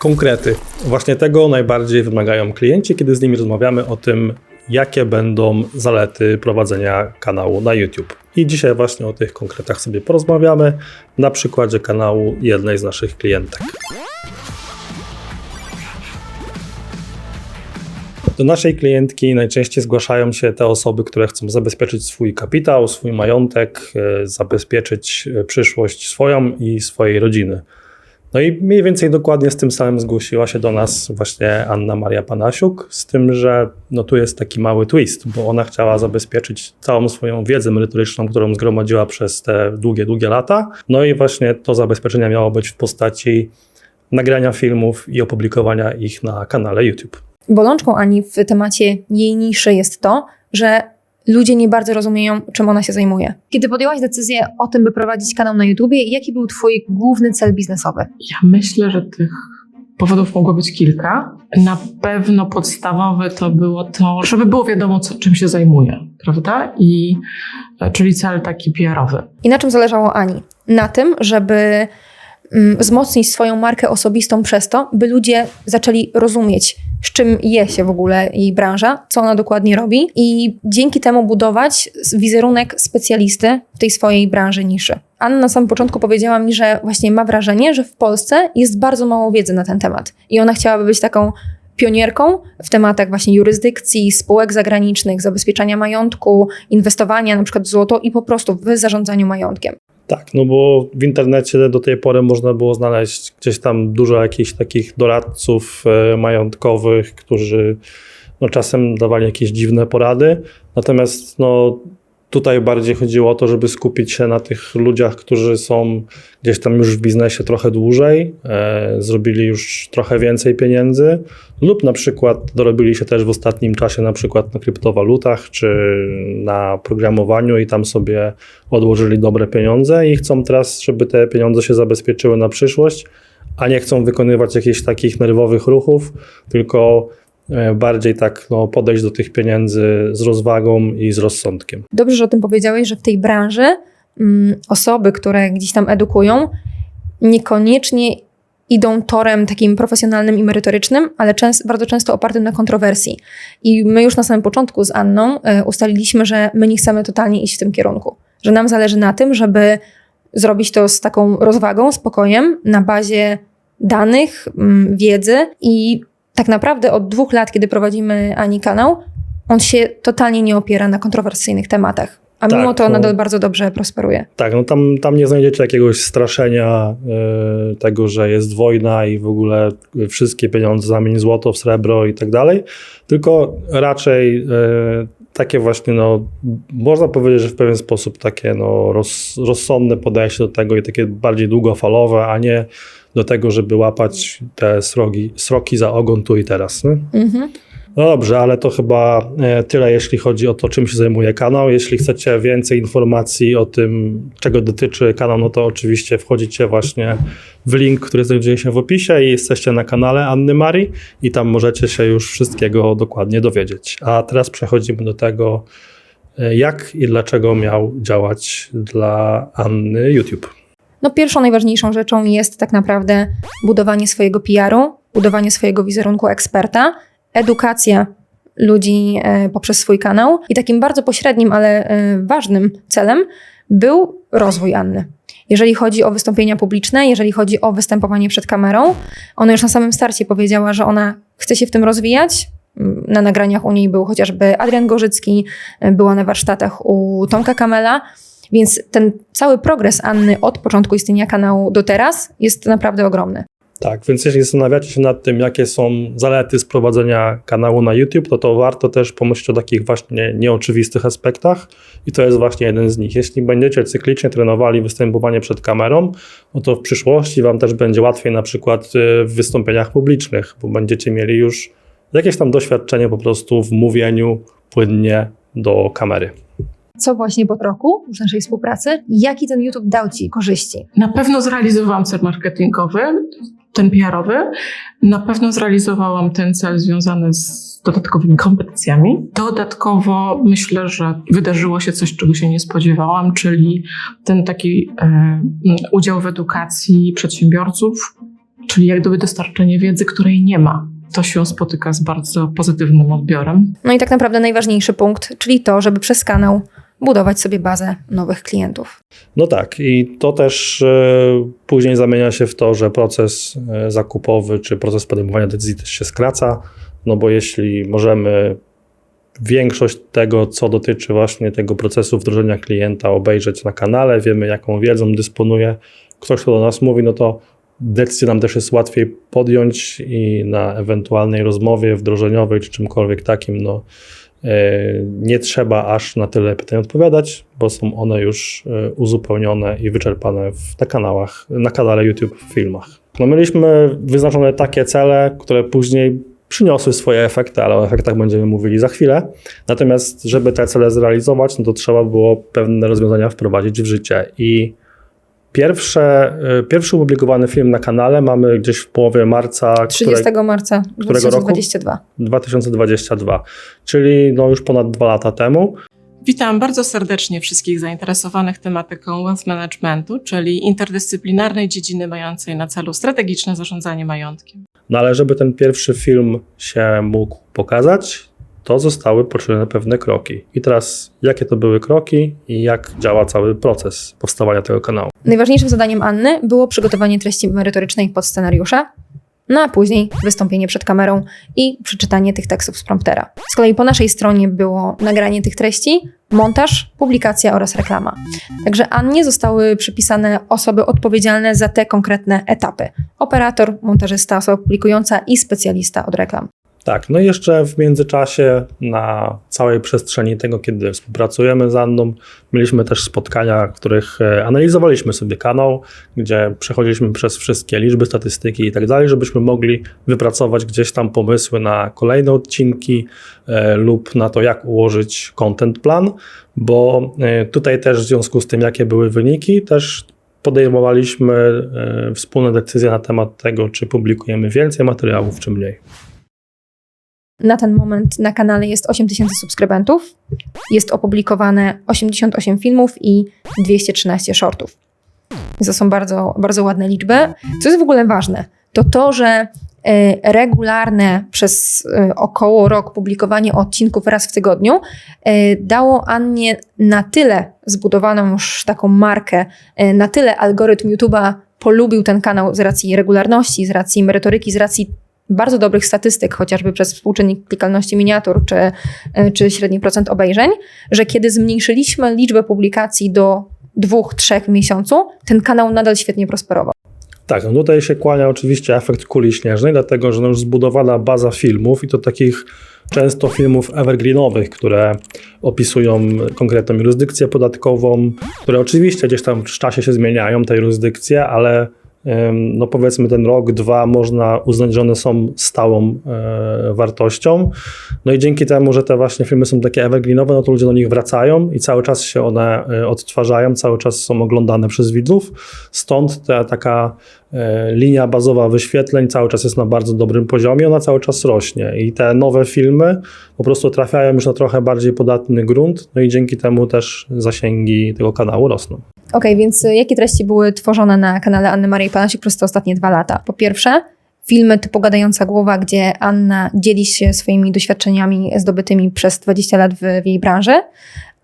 Konkrety. Właśnie tego najbardziej wymagają klienci, kiedy z nimi rozmawiamy o tym, jakie będą zalety prowadzenia kanału na YouTube. I dzisiaj właśnie o tych konkretach sobie porozmawiamy na przykładzie kanału jednej z naszych klientek. Do naszej klientki najczęściej zgłaszają się te osoby, które chcą zabezpieczyć swój kapitał, swój majątek, e, zabezpieczyć e, przyszłość swoją i swojej rodziny. No i mniej więcej dokładnie z tym samym zgłosiła się do nas właśnie Anna Maria Panasiuk, z tym, że no tu jest taki mały twist, bo ona chciała zabezpieczyć całą swoją wiedzę merytoryczną, którą zgromadziła przez te długie, długie lata. No i właśnie to zabezpieczenie miało być w postaci nagrania filmów i opublikowania ich na kanale YouTube. Bolączką Ani w temacie jej niszy jest to, że ludzie nie bardzo rozumieją, czym ona się zajmuje. Kiedy podjęłaś decyzję o tym, by prowadzić kanał na YouTubie, jaki był Twój główny cel biznesowy? Ja myślę, że tych powodów mogło być kilka. Na pewno podstawowy to było to, żeby było wiadomo, co, czym się zajmuje, prawda? I e, czyli cel taki PR-owy. I na czym zależało Ani? Na tym, żeby mm, wzmocnić swoją markę osobistą przez to, by ludzie zaczęli rozumieć, z czym je się w ogóle jej branża, co ona dokładnie robi i dzięki temu budować wizerunek specjalisty w tej swojej branży niszy. Anna na samym początku powiedziała mi, że właśnie ma wrażenie, że w Polsce jest bardzo mało wiedzy na ten temat i ona chciałaby być taką pionierką w tematach właśnie jurysdykcji, spółek zagranicznych, zabezpieczania majątku, inwestowania na przykład w złoto i po prostu w zarządzaniu majątkiem. Tak, no bo w internecie do tej pory można było znaleźć gdzieś tam dużo jakichś takich doradców e, majątkowych, którzy no, czasem dawali jakieś dziwne porady. Natomiast no, tutaj bardziej chodziło o to, żeby skupić się na tych ludziach, którzy są gdzieś tam już w biznesie trochę dłużej, e, zrobili już trochę więcej pieniędzy, lub na przykład dorobili się też w ostatnim czasie na przykład na kryptowalutach czy na programowaniu i tam sobie odłożyli dobre pieniądze i chcą teraz, żeby te pieniądze się zabezpieczyły na przyszłość, a nie chcą wykonywać jakichś takich nerwowych ruchów, tylko bardziej tak no, podejść do tych pieniędzy z rozwagą i z rozsądkiem. Dobrze, że o tym powiedziałeś, że w tej branży mm, osoby, które gdzieś tam edukują, niekoniecznie idą torem takim profesjonalnym i merytorycznym, ale częst, bardzo często opartym na kontrowersji. I my już na samym początku z Anną e, ustaliliśmy, że my nie chcemy totalnie iść w tym kierunku. Że nam zależy na tym, żeby zrobić to z taką rozwagą, spokojem, na bazie danych, mm, wiedzy i tak naprawdę od dwóch lat, kiedy prowadzimy Ani kanał, on się totalnie nie opiera na kontrowersyjnych tematach. A Tak, mimo to no. nadal bardzo dobrze prosperuje. Tak, no tam, tam nie znajdziecie jakiegoś straszenia y, tego, że jest wojna i w ogóle wszystkie pieniądze zamień złoto, w srebro i tak dalej, tylko raczej y, takie właśnie, no, można powiedzieć, że w pewien sposób takie no, roz, rozsądne podejście do tego i takie bardziej długofalowe, a nie do tego, żeby łapać te srogi, sroki za ogon tu i teraz. Mhm. No dobrze, ale to chyba e, tyle, jeśli chodzi o to, czym się zajmuje kanał. Jeśli chcecie więcej informacji o tym, czego dotyczy kanał, no to oczywiście wchodzicie właśnie w link, który znajduje się w opisie i jesteście na kanale Anny Marii i tam możecie się już wszystkiego dokładnie dowiedzieć. A teraz przechodzimy do tego, e, jak i dlaczego miał działać dla Anny YouTube. No pierwszą najważniejszą rzeczą jest tak naprawdę budowanie swojego PR-u, budowanie swojego wizerunku eksperta, edukacja ludzi e, poprzez swój kanał i takim bardzo pośrednim, ale e, ważnym celem był rozwój Anny. Jeżeli chodzi o wystąpienia publiczne, jeżeli chodzi o występowanie przed kamerą, ona już na samym starcie powiedziała, że ona chce się w tym rozwijać. Mm, Na nagraniach u niej był chociażby Adrian Gorzycki, e, była na warsztatach u Tomka Kamela, więc ten cały progres Anny od początku istnienia kanału do teraz jest naprawdę ogromny. Tak, więc jeśli zastanawiacie się nad tym, jakie są zalety z prowadzenia kanału na YouTube, to to warto też pomyśleć o takich właśnie nieoczywistych aspektach i to jest właśnie jeden z nich. Jeśli będziecie cyklicznie trenowali występowanie przed kamerą, no to w przyszłości Wam też będzie łatwiej na przykład y, w wystąpieniach publicznych, bo będziecie mieli już jakieś tam doświadczenie po prostu w mówieniu płynnie do kamery. Co właśnie po roku już naszej współpracy, jaki ten YouTube dał Ci korzyści? Na pewno zrealizowałam cel marketingowy, ten PR-owy. Na pewno zrealizowałam ten cel związany z dodatkowymi kompetencjami. Dodatkowo myślę, że wydarzyło się coś, czego się nie spodziewałam, czyli ten taki e, udział w edukacji przedsiębiorców, czyli jak gdyby dostarczenie wiedzy, której nie ma. To się spotyka z bardzo pozytywnym odbiorem. No i tak naprawdę najważniejszy punkt, czyli to, żeby przez kanał budować sobie bazę nowych klientów. No tak, i to też e, później zamienia się w to, że proces e, zakupowy czy proces podejmowania decyzji też się skraca, no bo jeśli możemy większość tego, co dotyczy właśnie tego procesu wdrożenia klienta, obejrzeć na kanale, wiemy jaką wiedzą dysponuje ktoś, kto do nas mówi, no to decyzję nam też jest łatwiej podjąć i na ewentualnej rozmowie wdrożeniowej czy czymkolwiek takim, no nie trzeba aż na tyle pytań odpowiadać, bo są one już e, uzupełnione i wyczerpane w, na kanałach, na kanale YouTube w filmach. No mieliśmy wyznaczone takie cele, które później przyniosły swoje efekty, ale o efektach będziemy mówili za chwilę. Natomiast, żeby te cele zrealizować, no to trzeba było pewne rozwiązania wprowadzić w życie i Pierwsze, y, pierwszy opublikowany film na kanale mamy gdzieś w połowie marca 30 marca którego roku? 2022. 2022, czyli no już ponad dwa lata temu. Witam bardzo serdecznie wszystkich zainteresowanych tematyką wealth managementu, czyli interdyscyplinarnej dziedziny mającej na celu strategiczne zarządzanie majątkiem. No ale żeby ten pierwszy film się mógł pokazać, to zostały poczynione pewne kroki. I teraz, jakie to były kroki i jak działa cały proces powstawania tego kanału? Najważniejszym zadaniem Anny było przygotowanie treści merytorycznej pod scenariusze, no a później wystąpienie przed kamerą i przeczytanie tych tekstów z promptera. Z kolei po naszej stronie było nagranie tych treści, montaż, publikacja oraz reklama. Także Annie zostały przypisane osoby odpowiedzialne za te konkretne etapy. Operator, montażysta, osoba publikująca i specjalista od reklam. Tak, no i jeszcze w międzyczasie na całej przestrzeni tego, kiedy współpracujemy z Anną, mieliśmy też spotkania, w których e, analizowaliśmy sobie kanał, gdzie przechodziliśmy przez wszystkie liczby, statystyki i tak dalej, żebyśmy mogli wypracować gdzieś tam pomysły na kolejne odcinki e, lub na to, jak ułożyć content plan, bo e, tutaj też w związku z tym, jakie były wyniki, też podejmowaliśmy wspólne decyzje na temat tego, czy publikujemy więcej materiałów, czy mniej. Na ten moment na kanale jest 8000 subskrybentów. Jest opublikowane 88 filmów i 213 shortów. To są bardzo, bardzo ładne liczby. Co jest w ogóle ważne, to to, że e, regularne przez e, około rok publikowanie odcinków raz w tygodniu e, dało Annie na tyle zbudowaną już taką markę, na tyle algorytm YouTube'a polubił ten kanał z racji regularności, z racji merytoryki, z racji bardzo dobrych statystyk, chociażby przez współczynnik klikalności miniatur czy, e, czy średni procent obejrzeń, że kiedy zmniejszyliśmy liczbę publikacji do dwóch, trzech miesiącu, ten kanał nadal świetnie prosperował. Tak, no tutaj się kłania oczywiście efekt kuli śnieżnej, dlatego że no już zbudowana baza filmów i to takich często filmów evergreenowych, które opisują konkretną jurysdykcję podatkową, które oczywiście gdzieś tam w czasie się zmieniają, te jurysdykcje, ale no powiedzmy ten rok, dwa można uznać, że one są stałą e, wartością. No i dzięki temu, że te właśnie filmy są takie evergreenowe, no to ludzie do nich wracają i cały czas się one e, odtwarzają, cały czas są oglądane przez widzów. Stąd ta taka e, linia bazowa wyświetleń cały czas jest na bardzo dobrym poziomie, ona cały czas rośnie i te nowe filmy po prostu trafiają już na trochę bardziej podatny grunt, no i dzięki temu też zasięgi tego kanału rosną. Okej, więc y, jakie treści były tworzone na kanale Anny Marii Panasik przez te ostatnie dwa lata? Po pierwsze, filmy typu Gadająca Głowa, gdzie Anna dzieli się swoimi doświadczeniami zdobytymi przez 20 lat w, w jej branży.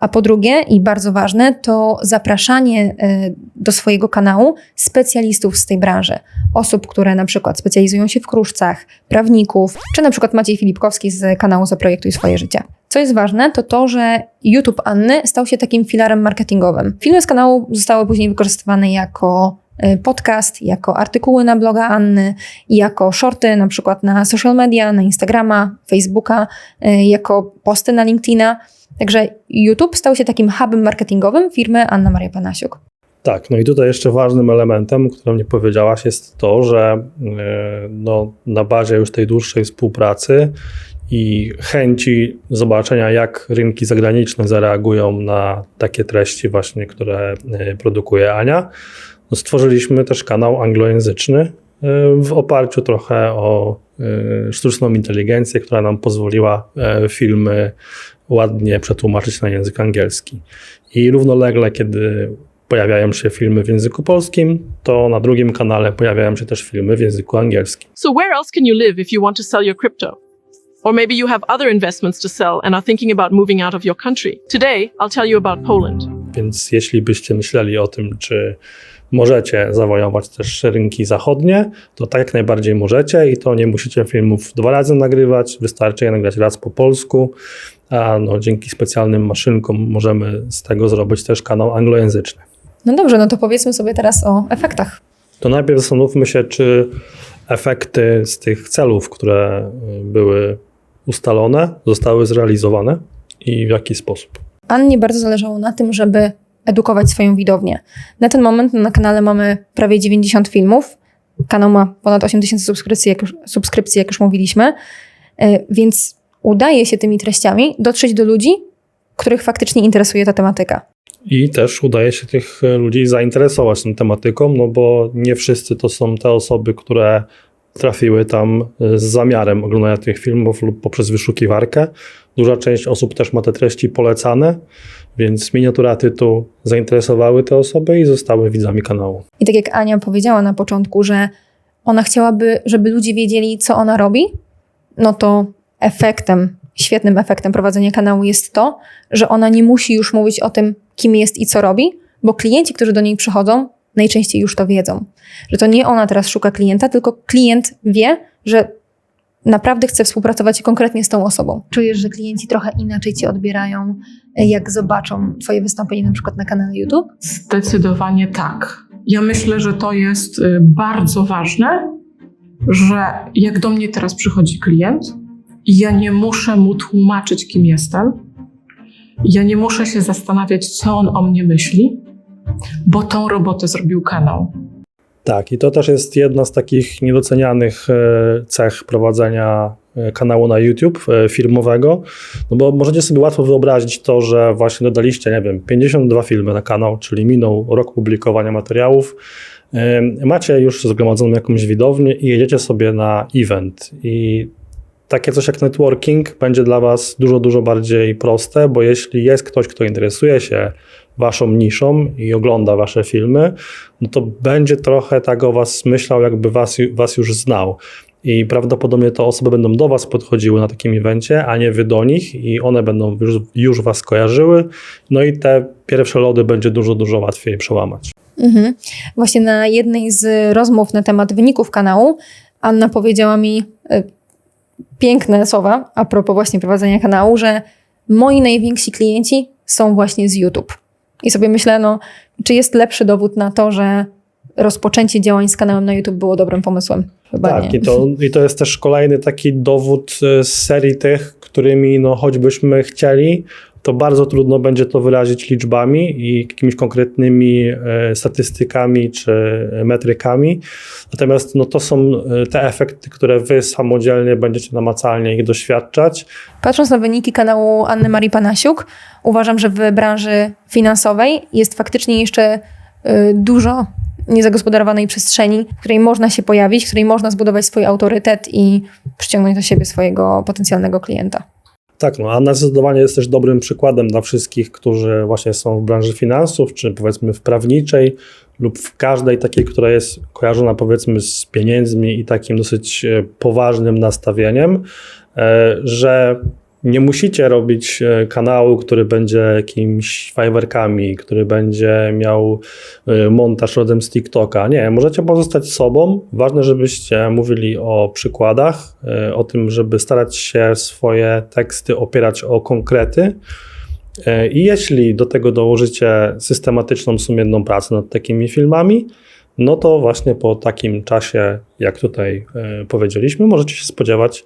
A po drugie, i bardzo ważne, to zapraszanie y, do swojego kanału specjalistów z tej branży. Osób, które na przykład specjalizują się w kruszcach, prawników, czy na przykład Maciej Filipkowski z kanału Zaprojektuj swoje życie. Co jest ważne, to to, że YouTube Anny stał się takim filarem marketingowym. Filmy z kanału zostały później wykorzystywane jako y, podcast, jako artykuły na bloga Anny, jako shorty na przykład na social media, na Instagrama, Facebooka, y, jako posty na LinkedIna. Także YouTube stał się takim hubem marketingowym firmy Anna Maria Panasiuk. Tak, no i tutaj jeszcze ważnym elementem, o którym nie powiedziałaś, jest to, że e, no, na bazie już tej dłuższej współpracy i chęci zobaczenia, jak rynki zagraniczne zareagują na takie treści właśnie, które e, produkuje Ania, no, stworzyliśmy też kanał anglojęzyczny e, w oparciu trochę o sztuczną inteligencję, która nam pozwoliła filmy ładnie przetłumaczyć na język angielski. I równolegle, kiedy pojawiają się filmy w języku polskim, to na drugim kanale pojawiają się też filmy w języku angielskim. So, where else can you live if you want to sell your crypto? Or maybe you have other investments to sell and are thinking about moving out of your country. Today, I'll tell you about Poland. Więc jeśli byście myśleli o tym, czy możecie zawojować też rynki zachodnie, to tak jak najbardziej możecie i to nie musicie filmów dwa razy nagrywać, wystarczy je nagrać raz po polsku, a no, dzięki specjalnym maszynkom możemy z tego zrobić też kanał anglojęzyczny. No dobrze, no to powiedzmy sobie teraz o efektach. To najpierw zastanówmy się, czy efekty z tych celów, które y, były ustalone, zostały zrealizowane i w jaki sposób. Annie bardzo zależało na tym, żeby edukować swoją widownię. Na ten moment na kanale mamy prawie 90 filmów. Kanał ma ponad 8000 subskrypcji, jak już, subskrypcji, jak już mówiliśmy. E, Więc udaje się tymi treściami dotrzeć do ludzi, których faktycznie interesuje ta tematyka. I też udaje się tych e, ludzi zainteresować tą tematyką, no bo nie wszyscy to są te osoby, które trafiły tam e, z zamiarem oglądania tych filmów lub poprzez wyszukiwarkę. Duża część osób też ma te treści polecane, więc miniatura tytuł zainteresowały te osoby i zostały widzami kanału. I tak jak Ania powiedziała na początku, że ona chciałaby, żeby ludzie wiedzieli, co ona robi, no to efektem, świetnym efektem prowadzenia kanału jest to, że ona nie musi już mówić o tym, kim jest i co robi, bo klienci, którzy do niej przychodzą, najczęściej już to wiedzą. Że to nie ona teraz szuka klienta, tylko klient wie, że naprawdę chce współpracować konkretnie z tą osobą. Czujesz, że klienci trochę inaczej cię odbierają, jak zobaczą twoje wystąpienie na przykład na kanale YouTube? Zdecydowanie tak. Ja myślę, że to jest y, bardzo ważne, że jak do mnie teraz przychodzi klient, ja nie muszę mu tłumaczyć, kim jestem. Ja nie muszę się zastanawiać, co on o mnie myśli, bo tą robotę zrobił kanał. Tak, i to też jest jedna z takich niedocenianych e, cech prowadzenia e, kanału na YouTube e, firmowego, no bo możecie sobie łatwo wyobrazić to, że właśnie dodaliście, nie wiem, 52 filmy na kanał, czyli minął rok publikowania materiałów, macie już zgromadzoną jakąś widownię i jedziecie sobie na event. I takie coś jak networking będzie dla Was dużo, dużo bardziej proste, bo jeśli jest ktoś, kto interesuje się Waszą niszą i ogląda Wasze filmy, no to będzie trochę tak o Was myślał, jakby Was, was już znał. I prawdopodobnie te osoby będą do Was podchodziły na takim evencie, a nie Wy do nich, i one będą już, już Was kojarzyły. No i te pierwsze lody będzie dużo, dużo łatwiej przełamać. Mhm. Właśnie na jednej z rozmów na temat wyników kanału Anna powiedziała mi y, piękne słowa a propos właśnie prowadzenia kanału, że moi najwięksi klienci są właśnie z YouTube. I sobie myślę, no, czy jest lepszy dowód na to, że rozpoczęcie działań z kanałem na YouTube było dobrym pomysłem? Chyba tak, nie. i to, i to jest też kolejny taki dowód e, z serii tych, którymi no, choćbyśmy chcieli, to bardzo trudno będzie to wyrazić liczbami i jakimiś konkretnymi e, statystykami czy metrykami. Natomiast no, to są e, te efekty, które wy samodzielnie będziecie namacalnie ich doświadczać. Patrząc na wyniki kanału Anny Marii Panasiuk, uważam, że w branży finansowej jest faktycznie jeszcze dużo niezagospodarowanej przestrzeni, w której można się pojawić, w której można zbudować swój autorytet i przyciągnąć do siebie swojego potencjalnego klienta. Tak, no, Anna zdecydowanie jest też dobrym przykładem dla wszystkich, którzy właśnie są w branży finansów, czy powiedzmy w prawniczej, lub w każdej takiej, która jest kojarzona powiedzmy z pieniędzmi i takim dosyć e, poważnym nastawieniem, e, że nie musicie robić e, kanału, który będzie jakimiś fajwerkami, który będzie miał e, montaż rodem z TikToka. Nie, możecie pozostać sobą. Ważne, żebyście mówili o przykładach, e, o tym, żeby starać się swoje teksty opierać o konkrety. I jeśli do tego dołożycie systematyczną, sumienną pracę nad takimi filmami, no to właśnie po takim czasie, jak tutaj powiedzieliśmy, możecie się spodziewać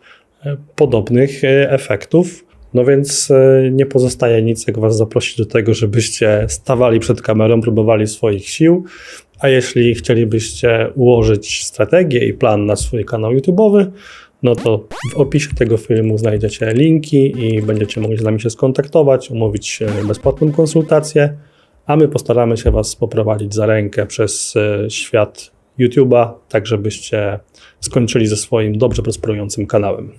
podobnych e, efektów. No więc e, nie pozostaje nic, jak Was zaprosić do tego, żebyście stawali przed kamerą, próbowali swoich sił. A jeśli chcielibyście ułożyć strategię i plan na swój kanał YouTube'owy, no to w opisie tego filmu znajdziecie linki i będziecie mogli z nami się skontaktować, umówić bezpłatną konsultację, a my postaramy się Was poprowadzić za rękę przez e, świat YouTube'a, tak żebyście skończyli ze swoim dobrze prosperującym kanałem.